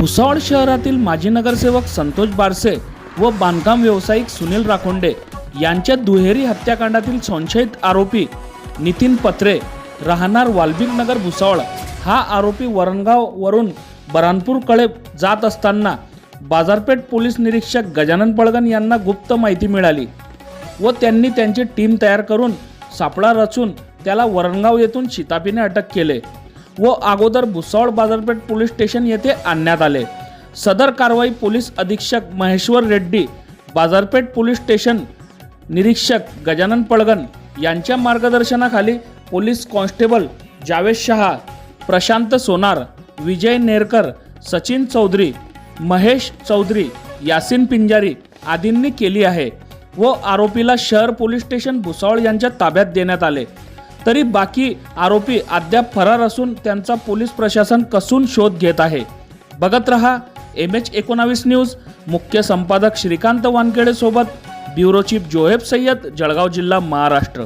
भुसावळ शहरातील माजी नगरसेवक संतोष बारसे व बांधकाम व्यावसायिक सुनील राखोंडे यांच्या दुहेरी हत्याकांडातील संशयित आरोपी नितीन पत्रे राहणार वाल्मिक नगर भुसावळ हा आरोपी वरणगाववरून बरानपूरकडे जात असताना बाजारपेठ पोलीस निरीक्षक गजानन पळगण यांना गुप्त माहिती मिळाली व त्यांनी त्यांची टीम तयार करून सापळा रचून त्याला वरणगाव येथून शितापीने अटक केले. व अगोदर भुसावळ बाजारपेठ पोलीस स्टेशन येथे आणण्यात आले. सदर कारवाई पोलीस अधीक्षक महेश्वर रेड्डी बाजारपेठ पोलीस स्टेशन निरीक्षक गजानन पळगण यांच्या मार्गदर्शनाखाली पोलीस कॉन्स्टेबल जावेद शहा प्रशांत सोनार विजय नेरकर सचिन चौधरी महेश चौधरी यासिन पिंजारी आदींनी केली आहे व आरोपीला शहर पोलीस स्टेशन भुसावळ यांच्या ताब्यात देण्यात आले. तरी बाकी आरोपी अद्याप फरार असून त्यांचा पोलीस प्रशासन कसून शोध घेत आहे. बघत रहा एम एच एकोणावीस न्यूज. मुख्य संपादक श्रीकांत वानखेडे सोबत ब्युरो चीफ जोहेब सय्यद जळगाव जिल्हा महाराष्ट्र.